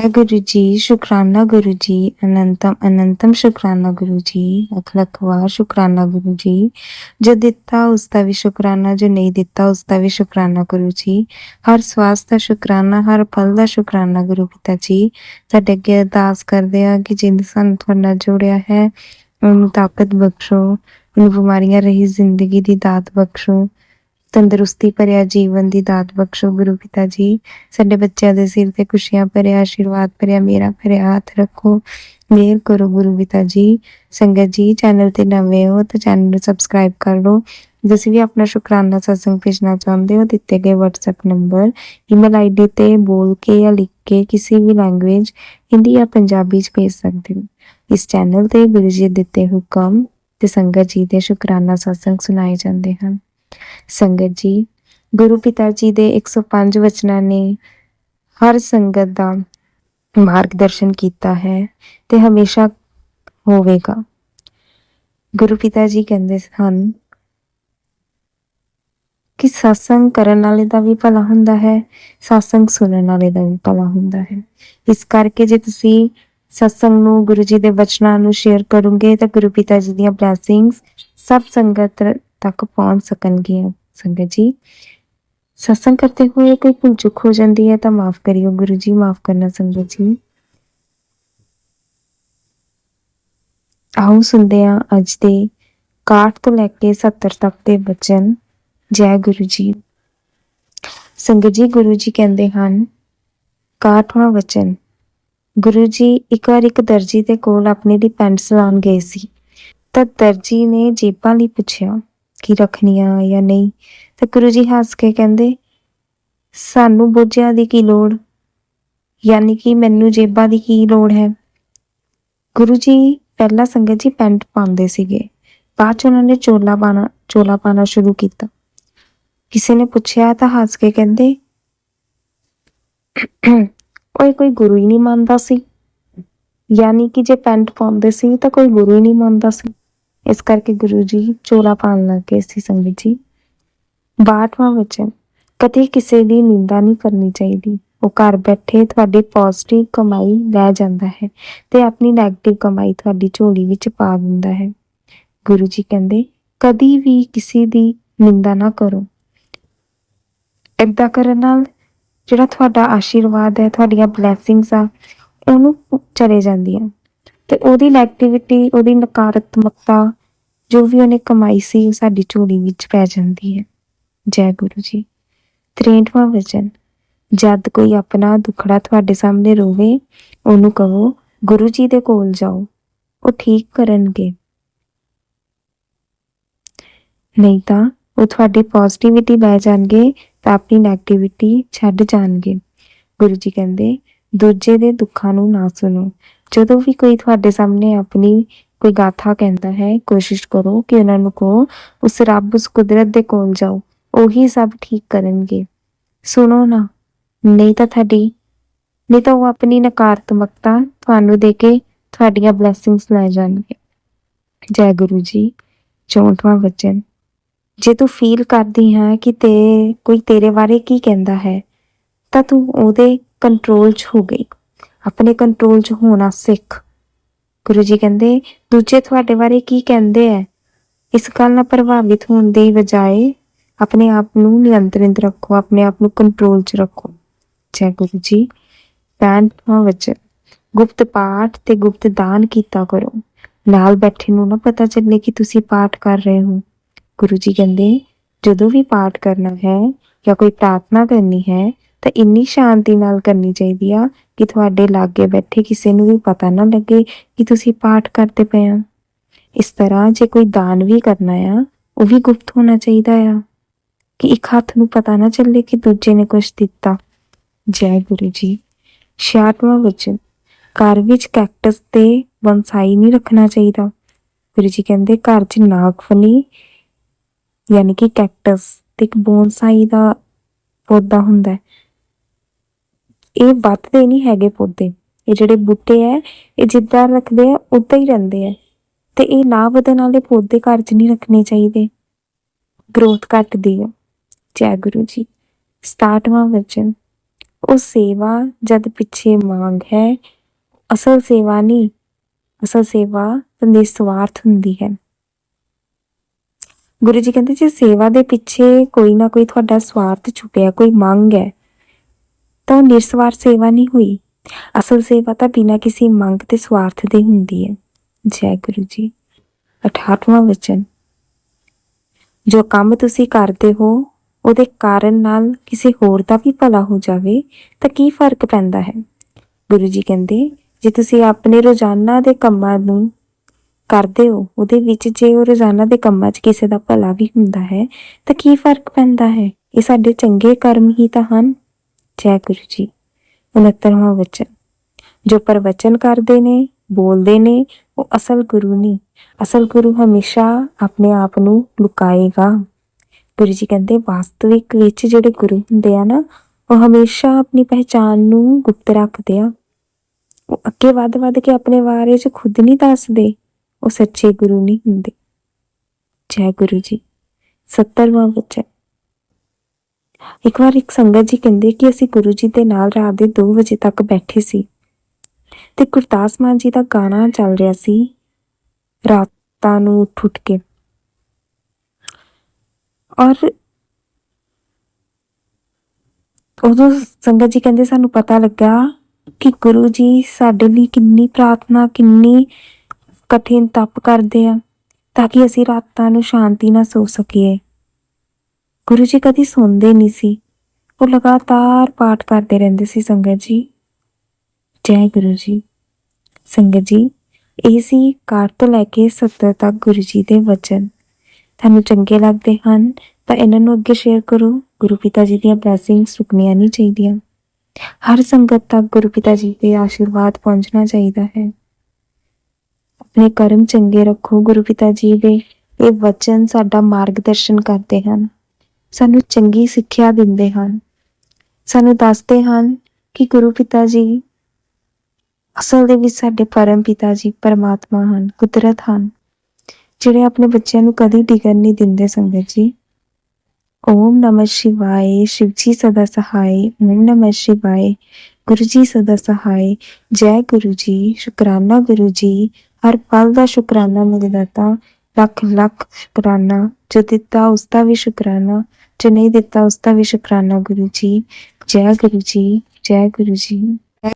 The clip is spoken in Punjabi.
ਜੈ ਗੁਰੂ ਜੀ ਸ਼ੁਕਰਾਨਾ ਗੁਰੂ ਜੀ ਅਨੰਤਮ ਅਨੰਤਮ ਸ਼ੁਕਰਾਨਾ ਗੁਰੂ ਜੀ ਲੱਖ ਲੱਖ ਵਾਰ ਸ਼ੁਕਰਾਨਾ ਗੁਰੂ ਜੀ ਜੋ ਦਿੱਤਾ ਉਸ ਦਾ ਵੀ ਸ਼ੁਕਰਾਨਾ ਜੋ ਨਹੀਂ ਦਿੱਤਾ ਉਸ ਦਾ ਵੀ ਸ਼ੁਕਰਾਨਾ ਗੁਰੂ ਜੀ ਹਰ ਸਵਾਸ ਦਾ ਸ਼ੁਕਰਾਨਾ ਹਰ ਫਲ ਦਾ ਸ਼ੁਕਰਾਨਾ ਗੁਰੂ ਪਿਤਾ ਜੀ ਸਾਡੇ ਅੱਗੇ ਅਰਦਾਸ ਕਰਦੇ ਆ ਕਿ ਜਿੰਦ ਸਾਨੂੰ ਤੁਹਾਡੇ ਨਾਲ ਜੋੜਿਆ ਹੈ ਉਹਨੂੰ ਤਾਕਤ ਬਖਸ਼ੋ ਉਹਨੂੰ ਬਿਮਾਰੀਆਂ ਤੰਦਰੁਸਤੀ ਭਰਿਆ ਜੀਵਨ ਦੀ ਦਾਤ ਬਖਸ਼ੋ ਗੁਰੂ ਪਿਤਾ ਜੀ। ਸਾਡੇ ਬੱਚਿਆਂ ਦੇ ਸਿਰ ਤੇ ਖੁਸ਼ੀਆਂ ਭਰਿਆ, ਆਸ਼ੀਰਵਾਦ ਭਰਿਆ, ਮੇਰਾ ਭਰਿਆ ਹੱਥ ਰੱਖੋ। ਮੇਰ ਕਰੋ ਗੁਰੂ ਪਿਤਾ ਜੀ। ਸੰਗਤ ਜੀ, ਚੈਨਲ ਤੇ ਨਵੇਂ ਹੋ ਤਾਂ ਚੈਨਲ ਨੂੰ ਸਬਸਕ੍ਰਾਈਬ ਕਰ ਲਓ। ਤੁਸੀਂ ਵੀ ਆਪਣਾ ਸ਼ੁਕਰਾਨਾ ਸਤਸੰਗ ਭੇਜਣਾ ਚਾਹੁੰਦੇ ਹੋ, ਦਿੱਤੇ ਗਏ WhatsApp ਨੰਬਰ ਈਮੇਲ ਆਈਡੀ ਤੇ ਬੋਲ ਕੇ ਜਾਂ ਲਿਖ ਕੇ ਕਿਸੇ ਵੀ ਲੈਂਗੁਏਜ ਹਿੰਦੀ ਜਾਂ ਪੰਜਾਬੀ ਚ ਭੇਜ ਸਕਦੇ ਹੋ। ਇਸ ਚੈਨਲ ਤੇ ਗੁਰੂ ਜੀ ਦਿੱਤੇ ਹੁਕਮ ਤੇ ਸੰਗਤ ਜੀ ਦੇ ਸ਼ੁਕਰਾਨਾ ਸਤਸੰਗ ਸੁਣਾਏ ਜਾਂਦੇ ਹਨ। ਸੰਗਤ ਜੀ, ਗੁਰੂ ਪਿਤਾ ਜੀ ਦੇ 105 ਵਚਨਾਂ ਨੇ ਹਰ ਸੰਗਤ ਦਾ ਮਾਰਗਦਰਸ਼ਨ ਕੀਤਾ ਹੈ ਤੇ ਹਮੇਸ਼ਾ ਹੋਵੇਗਾ। ਗੁਰੂ ਪਿਤਾ ਜੀ ਕਹਿੰਦੇ ਹਨ ਕਿ satsang ਕਰਨ ਵਾਲੇ ਦਾ ਵੀ ਭਲਾ ਹੁੰਦਾ ਹੈ, satsang ਸੁਣਨ ਵਾਲੇ ਦਾ ਵੀ ਭਲਾ ਹੁੰਦਾ ਹੈ। ਇਸ ਕਰਕੇ ਜੇ ਤੁਸੀਂ satsang ਨੂੰ ਗੁਰੂ ਜੀ ਦੇ ਵਚਨਾਂ ਨੂੰ ਸ਼ੇਅਰ ਕਰੋਗੇ ਤਾਂ ਗੁਰੂ ਪਿਤਾ ਜੀ ਦੀਆਂ ਬਲੇਸਿੰਗਸ ਸਭ ਸੰਗਤ ਤੱਕ ਪਹੁੰਚ ਸਕਣਗੀਆਂ। ਸੰਗਤ ਜੀ, ਸਤਸੰਗ ਕਰਦੇ ਹੋਏ ਕੋਈ ਭੁੱਲ ਚੁੱਕ ਹੋ ਜਾਂਦੀ ਹੈ ਤਾਂ ਮਾਫ ਕਰਿਓ, ਗੁਰੂ ਜੀ ਮਾਫ ਕਰਨਾ ਸੰਗਤ ਜੀ। ਆਓ ਸੁਣਦੇ ਹਾਂ ਅੱਜ ਦੇ 61 ਤੋਂ ਲੈ ਕੇ 70 ਤੱਕ ਦੇ ਬਚਨ। ਜੈ ਗੁਰੂ ਜੀ। ਸੰਗਤ ਜੀ, ਗੁਰੂ ਜੀ ਕਹਿੰਦੇ ਹਨ 61ਵਾਂ ਵਚਨ ਗੁਰੂ ਜੀ ਇੱਕ ਵਾਰ ਇੱਕ ਦਰਜੀ ਦੇ ਕੋਲ ਆਪਣੇ ਲਈ ਪੈਂਟ ਸਿਲਾਉਣ ਗਏ ਸੀ। ਤਾਂ ਦਰਜੀ ਨੇ ਜੇਬਾਂ ਲਈ ਪੁੱਛਿਆ ਕੀ ਰੱਖਣੀਆਂ ਜਾਂ ਨਹੀਂ? ਤੇ ਗੁਰੂ ਜੀ ਹੱਸ ਕੇ ਕਹਿੰਦੇ, ਸਾਨੂੰ ਬੋਝਿਆਂ ਦੀ ਕੀ ਲੋੜ? ਯਾਨੀ ਕਿ ਮੈਨੂੰ ਜੇਬਾਂ ਦੀ ਕੀ ਲੋੜ ਹੈ? ਗੁਰੂ ਜੀ ਪਹਿਲਾਂ ਸੰਗਤ ਜੀ ਪੈਂਟ ਪਾਉਂਦੇ ਸੀਗੇ। ਬਾਅਦ ਚ ਉਹਨਾਂ ਨੇ ਚੋਲਾ ਪਾਣਾ ਚੋਲਾ ਪਾਣਾ ਸ਼ੁਰੂ ਕੀਤਾ। ਕਿਸੇ ਨੇ ਪੁੱਛਿਆ ਤਾਂ ਹੱਸ ਕੇ ਕਹਿੰਦੇ, ਓਏ, ਕੋਈ ਗੁਰੂ ਹੀ ਨਹੀਂ ਮੰਨਦਾ ਸੀ। ਯਾਨੀ ਕਿ ਜੇ ਪੈਂਟ ਪਾਉਂਦੇ ਸੀ ਤਾਂ ਕੋਈ ਗੁਰੂ ਹੀ ਨਹੀਂ ਮੰਨਦਾ ਸੀ। ਇਸ ਕਰਕੇ ਗੁਰੂ ਜੀ ਚੋਲਾ ਪਾਣ ਲੱਗੇ ਸੀ ਸੰਗਤ ਜੀ। ਬਾਟਵਾਂ ਵਿੱਚ ਕਦੇ ਕਿਸੇ ਦੀ ਨਿੰਦਾ ਨਹੀਂ ਕਰਨੀ ਚਾਹੀਦੀ। ਉਹ ਘਰ ਬੈਠੇ ਤੁਹਾਡੀ ਪੋਜ਼ਿਟਿਵ ਕਮਾਈ ਲੈ ਜਾਂਦਾ ਹੈ ਤੇ ਆਪਣੀ 네ਗੇਟਿਵ ਕਮਾਈ ਤੁਹਾਡੀ ਝੋਲੀ ਵਿੱਚ ਪਾ ਦਿੰਦਾ ਹੈ। ਗੁਰੂ ਜੀ ਕਹਿੰਦੇ, ਕਦੀ ਵੀ ਕਿਸੇ ਦੀ ਨਿੰਦਾ ਨਾ ਕਰੋ। ਏਦਾਂ ਕਰਨ ਨਾਲ ਜਿਹੜਾ ਤੁਹਾਡਾ ਆਸ਼ੀਰਵਾਦ ਹੈ, ਤੁਹਾਡੀਆਂ ਬਲੇਸਿੰਗਸ ਆ, ਉਹਨੂੰ ਚਲੇ ਜਾਂਦੀਆਂ। ਤੇ ਉਹਦੀ 네ਗੇਟਿਵਿਟੀ ਉਹਦੀ ਨਕਾਰਾਤਮਕਤਾ ਜੋ ਵੀ ਉਹਨੇ ਕਮਾਈ ਸੀ ਸਾਡੀ ਝੋਲੀ ਵਿੱਚ ਪੈ ਜਾਂਦੀ ਹੈ। ਜੈ ਗੁਰੂ ਜੀ। 63ਵਾਂ ਵਚਨ। ਜਦ ਕੋਈ ਆਪਣਾ ਦੁਖੜਾ ਤੁਹਾਡੇ ਸਾਹਮਣੇ ਰੋਵੇ, ਉਹਨੂੰ ਕਹੋ, ਗੁਰੂ ਜੀ ਦੇ ਕੋਲ ਜਾਓ। ਉਹ ਠੀਕ ਕਰਨਗੇ। ਨਹੀਂ ਤਾਂ ਉਹ ਤੁਹਾਡੀ ਪੋਜ਼ਿਟਿਵਿਟੀ ਲੈ ਜਾਣਗੇ, ਤਾਂ ਆਪਣੀ 네ਗੇਟਿਵਿਟੀ ਛੱਡ ਜਾਣਗੇ। ਗੁਰੂ ਜੀ ਕਹਿੰਦੇ, ਦੂਜੇ ਦੇ ਦੁੱਖਾਂ ਨੂੰ ਨਾ ਸੁਣੋ। ਜਦੋਂ ਵੀ ਕੋਈ ਤੁਹਾਡੇ ਸਾਹਮਣੇ ਆਪਣੀ ਕੋਈ ਗਾਥਾ ਕਹਿੰਦਾ ਹੈ, ਕੋਸ਼ਿਸ਼ ਕਰੋ ਕਿ ਉਹਨਾਂ ਨੂੰ ਕਹੋ, ਉਸ ਰੱਬ, ਉਸ ਕੁਦਰਤ ਦੇ ਕੋਲ ਜਾਓ, ਉਹੀ ਸਭ ਠੀਕ ਕਰਨਗੇ। ਸੁਣੋ ਨਾ, ਨਹੀਂ ਤਾਂ ਤੁਹਾਡੀ, ਨਹੀਂ ਤਾਂ ਉਹ ਆਪਣੀ ਨਕਾਰਾਤਮਕਤਾ ਤੁਹਾਨੂੰ ਦੇ ਕੇ ਤੁਹਾਡੀਆਂ ਬਲੇਸਿੰਗਸ ਲੈ ਜਾਣਗੇ। ਜੈ ਗੁਰੂ ਜੀ 64ਵਾਂ ਵਚਨ। ਜੇ ਤੂੰ ਫੀਲ ਕਰਦੀ ਹੈ ਕਿ ਤੇ, ਕੋਈ ਤੇਰੇ ਬਾਰੇ ਕੀ ਕਹਿੰਦਾ ਹੈ, ਤਾਂ ਤੂੰ ਉਹਦੇ ਕੰਟਰੋਲ 'ਚ ਹੋ ਗਈ। ਆਪਣੇ ਕੰਟਰੋਲ 'ਚ ਹੋਣਾ ਸਿੱਖ। ਗੁਰੂ ਜੀ ਕਹਿੰਦੇ, ਦੂਜੇ ਤੁਹਾਡੇ ਬਾਰੇ ਕੀ ਕਹਿੰਦੇ ਐ? ਇਸ ਗੱਲ ਨਾਲ ਪ੍ਰਭਾਵਿਤ ਹੋਣ ਦੀ ਬਜਾਏ ਆਪਣੇ ਆਪ ਨੂੰ ਨਿਯੰਤਰਿਤ ਰੱਖੋ, ਆਪਣੇ ਆਪ ਨੂੰ ਕੰਟਰੋਲ 'ਚ ਰੱਖੋ। ਜੈ ਗੁਰੂ ਜੀ। ਪੈਂਟਵਾਂ ਵਿੱਚ ਗੁਪਤ ਪਾਠ ਤੇ ਗੁਪਤ ਦਾਨ ਕੀਤਾ ਕਰੋ। ਨਾਲ ਬੈਠੇ ਨੂੰ ਨਾ ਪਤਾ ਚੱਲੇ ਕਿ ਤੁਸੀਂ ਪਾਠ ਕਰ ਰਹੇ ਹੋ। ਗੁਰੂ ਜੀ ਕਹਿੰਦੇ, ਜਦੋਂ ਵੀ ਪਾਠ ਕਰਨਾ ਹੈ ਜਾਂ ਕੋਈ ਪ੍ਰਾਰਥਨਾ ਕਰਨੀ ਹੈ ਤਾਂ ਇੰਨੀ ਸ਼ਾਂਤੀ ਨਾਲ ਕਰਨੀ ਚਾਹੀਦੀ ਆ ਕਿ ਤੁਹਾਡੇ ਲਾਗੇ ਬੈਠੇ ਕਿਸੇ ਨੂੰ ਵੀ ਪਤਾ ਨਾ ਲੱਗੇ ਕਿ ਤੁਸੀਂ ਪਾਠ ਕਰਦੇ ਪਏ ਹੋ। ਇਸ ਤਰ੍ਹਾਂ ਜੇ ਕੋਈ ਦਾਨ ਵੀ ਕਰਨਾ ਆ, ਉਹ ਵੀ ਗੁਪਤ ਹੋਣਾ ਚਾਹੀਦਾ ਆ। ਕਿ ਇੱਕ ਹੱਥ ਨੂੰ ਪਤਾ ਨਾ ਚੱਲੇ ਕਿ ਦੂਜੇ ਨੇ ਕੁਝ ਦਿੱਤਾ। ਜੈ ਗੁਰੂ ਜੀ। ਛਿਆਟਵਾਂ ਵਚਨ। ਘਰ ਵਿੱਚ ਕੈਕਟਸ ਤੇ ਬਨਸਾਈ ਨਹੀਂ ਰੱਖਣਾ ਚਾਹੀਦਾ। ਗੁਰੂ ਜੀ ਕਹਿੰਦੇ, ਘਰ 'ਚ ਨਾਗਫਲੀ, ਯਾਨੀ ਕਿ ਕੈਕਟਸ ਤੇ ਇੱਕ ਬੋਨਸਾਈ ਦਾ ਪੌਦਾ ਹੁੰਦਾ ਹੈ। ਇਹ ਵੱਧਦੇ ਨਹੀਂ ਹੈਗੇ ਪੌਦੇ। ਇਹ ਜਿਹੜੇ ਬੂਟੇ ਐ ਇਹ ਜਿੱਦਾਂ ਰੱਖਦੇ ਆ, ਉਦਾਂ ਹੀ ਰਹਿੰਦੇ ਆ। ਤੇ ਇਹ ਨਾ ਵਧਣ ਵਾਲੇ ਪੌਦੇ ਘਰ 'ਚ ਨਹੀਂ ਰੱਖਣੇ ਚਾਹੀਦੇ। ਗਰੋਥ ਘਟਦੀ ਆ ਜੈ ਗੁਰੂ ਜੀ। 67ਵਾਂ ਵਚਨ। ਉਹ ਸੇਵਾ ਜਦ ਪਿੱਛੇ ਮੰਗ ਹੈ, ਅਸਲ ਸੇਵਾ ਨਹੀਂ, ਅਸਲ ਸੇਵਾ ਤਾਂ ਨਿਸਵਾਰਥ ਹੁੰਦੀ ਹੈ। ਗੁਰੂ ਜੀ ਕਹਿੰਦੇ, ਜੇ ਸੇਵਾ ਦੇ ਪਿੱਛੇ ਕੋਈ ਨਾ ਕੋਈ ਤੁਹਾਡਾ ਸਵਾਰਥ ਛੁਪਿਆ, ਕੋਈ ਮੰਗ ਹੈ ਤਾਂ ਉਹ ਸੇਵਾ ਨਹੀਂ ਹੋਈ। ਅਸਲ ਸੇਵਾ ਤਾਂ ਬਿਨਾਂ ਕਿਸੇ ਮੰਗ ਤੇ ਸਵਾਰਥ ਦੇ ਹੁੰਦੀ ਹੈ। ਜੈ ਗੁਰੂ ਜੀ। 68ਵਾਂ ਵਚਨ। ਜੋ ਕੰਮ ਤੁਸੀਂ ਕਰਦੇ ਹੋ, ਉਹਦੇ ਕਾਰਨ ਨਾਲ ਕਿਸੇ ਹੋਰ ਦਾ ਵੀ ਭਲਾ ਹੋ ਜਾਵੇ, ਤਾਂ ਕੀ ਫ਼ਰਕ ਪੈਂਦਾ ਹੈ? ਗੁਰੂ ਜੀ ਕਹਿੰਦੇ, ਜੇ ਤੁਸੀਂ ਆਪਣੇ ਰੋਜ਼ਾਨਾ ਦੇ ਕੰਮਾਂ ਨੂੰ ਕਰਦੇ ਹੋ, ਉਹਦੇ ਵਿੱਚ ਜੇ ਉਹ ਰੋਜ਼ਾਨਾ ਦੇ ਕੰਮਾਂ 'ਚ ਕਿਸੇ ਦਾ ਭਲਾ ਵੀ ਹੁੰਦਾ ਹੈ, ਤਾਂ ਕੀ ਫ਼ਰਕ ਪੈਂਦਾ ਹੈ? ਇਹ ਸਾਡੇ ਚੰਗੇ ਕਰਮ ਹੀ ਤਾਂ ਹਨ। ਜੈ ਗੁਰੂ ਜੀ 69ਵਾਂ ਵਚਨ। ਜੋ ਪ੍ਰਵਚਨ ਕਰਦੇ ਨੇ, ਬੋਲਦੇ ਨੇ, ਉਹ ਅਸਲ ਗੁਰੂ ਨਹੀਂ। ਅਸਲ ਗੁਰੂ ਹਮੇਸ਼ਾ ਆਪਣੇ ਆਪ ਨੂੰ ਲੁਕਾਏਗਾ। ਗੁਰੂ ਜੀ ਕਹਿੰਦੇ, ਵਾਸਤਵਿਕ ਵਿੱਚ ਜਿਹੜੇ ਗੁਰੂ ਹੁੰਦੇ ਆ ਨਾ, ਉਹ ਹਮੇਸ਼ਾ ਆਪਣੀ ਪਹਿਚਾਨ ਨੂੰ ਗੁਪਤ ਰੱਖਦੇ ਆ। ਉਹ ਅੱਗੇ ਵੱਧ-ਵੱਧ ਕੇ ਆਪਣੇ ਬਾਰੇ 'ਚ ਖੁਦ ਨਹੀਂ ਦੱਸਦੇ। ਉਹ ਸੱਚੇ ਗੁਰੂ ਨਹੀਂ ਹੁੰਦੇ। ਜੈ ਗੁਰੂ ਜੀ। 70ਵਾਂ ਵਚਨ। ਇੱਕ ਵਾਰ ਇੱਕ ਸੰਗਤ ਜੀ ਕਹਿੰਦੇ ਕਿ ਅਸੀਂ ਗੁਰੂ ਜੀ ਦੇ ਨਾਲ ਰਾਤ ਦੇ 2 ਵਜੇ ਤੱਕ ਬੈਠੇ ਸੀ। ਤੇ ਗੁਰਦਾਸ ਮਾਨ ਜੀ ਦਾ ਗਾਣਾ ਚੱਲ ਰਿਹਾ ਸੀ, ਰਾਤਾਂ ਨੂੰ ਉੱਠ ਉੱਠ ਕੇ। ਔਰ ਉਦੋਂ ਸੰਗਤ ਜੀ ਕਹਿੰਦੇ ਸਾਨੂੰ ਪਤਾ ਲੱਗਾ ਕਿ ਗੁਰੂ ਜੀ ਸਾਡੇ ਲਈ ਕਿੰਨੀ ਪ੍ਰਾਰਥਨਾ, ਕਿੰਨੀ ਕਠਿਨ ਤਪ ਕਰਦੇ ਆ, ਤਾਂ ਕਿ ਅਸੀਂ ਰਾਤਾਂ ਨੂੰ ਸ਼ਾਂਤੀ ਨਾਲ ਸੋ ਸਕੀਏ। ਗੁਰੂ ਜੀ ਕਦੀ ਸੌਂਦੇ ਨਹੀਂ ਸੀ। ਉਹ ਲਗਾਤਾਰ ਪਾਠ ਕਰਦੇ ਰਹਿੰਦੇ ਸੀ ਸੰਗਤ ਜੀ। ਜੈ ਗੁਰੂ ਜੀ। ਸੰਗਤ ਜੀ, ਇਹ ਸੀ ਕਾਟ ਤੋਂ ਲੈ ਕੇ 70 ਤੱਕ ਗੁਰੂ ਜੀ ਦੇ ਵਚਨ। ਤੁਹਾਨੂੰ ਚੰਗੇ ਲੱਗਦੇ ਹਨ ਤਾਂ ਇਹਨਾਂ ਨੂੰ ਅੱਗੇ ਸ਼ੇਅਰ ਕਰੋ। ਗੁਰੂ ਪਿਤਾ ਜੀ ਦੀਆਂ ਬਲੇਸਿੰਗਸ ਰੁਕਣੀਆਂ ਨਹੀਂ ਚਾਹੀਦੀਆਂ। ਹਰ ਸੰਗਤ ਤੱਕ ਗੁਰੂ ਪਿਤਾ ਜੀ ਦੇ ਆਸ਼ੀਰਵਾਦ ਪਹੁੰਚਣਾ ਚਾਹੀਦਾ ਹੈ। ਆਪਣੇ ਕਰਮ ਚੰਗੇ ਰੱਖੋ। ਗੁਰੂ ਪਿਤਾ ਜੀ ਦੇ ਇਹ ਵਚਨ ਸਾਡਾ ਮਾਰਗਦਰਸ਼ਨ ਕਰਦੇ ਹਨ। ਸਾਨੂੰ ਚੰਗੀ ਸਿੱਖਿਆ ਦਿੰਦੇ ਹਨ। ਸਾਨੂੰ ਦੱਸਦੇ ਹਨ ਕਿ ਗੁਰੂ ਪਿਤਾ ਜੀ ਅਸਲ ਦੇ ਵਿੱਚ ਸਾਡੇ ਪਰਮ ਪਿਤਾ ਜੀ ਪਰਮਾਤਮਾ ਹਨ, ਕੁਦਰਤ ਹਨ। ਜਿਹੜੇ ਆਪਣੇ ਬੱਚਿਆਂ ਨੂੰ ਕਦੀ ਡਿਗਣ ਨਹੀਂ ਦਿੰਦੇ ਸੰਗਤ ਜੀ। ਓਮ ਨਮः ਸ਼ਿਵਾਏ, ਸ਼ਿਵ ਜੀ ਸਦਾ ਸਹਾਈ ਓਮ ਨਮः ਸ਼ਿਵਾਏ, ਗੁਰੂ ਜੀ ਸਦਾ ਸਹਾਈ ਜੈ ਗੁਰੂ ਜੀ, ਸ਼ੁਕਰਾਨਾ ਗੁਰੂ ਜੀ, ਹਰ ਪਲ ਦਾ ਸ਼ੁਕਰਾਨਾ ਮੇਰੇ ਦਾਤਾ ਲੱਖ ਲੱਖ ਸ਼ੁਕਰਾਨਾ। ਜੋ ਦਿੱਤਾ, ਉਸ ਦਾ ਵੀ ਸ਼ੁਕਰਾਨਾ। ਜੋ ਨਹੀਂ ਦਿੱਤਾ, ਉਸ ਦਾ ਵੀ ਸ਼ੁਕਰਾਨਾ ਗੁਰੂ ਜੀ। ਜੈ ਗੁਰੂ ਜੀ, ਜੈ ਗੁਰੂ ਜੀ।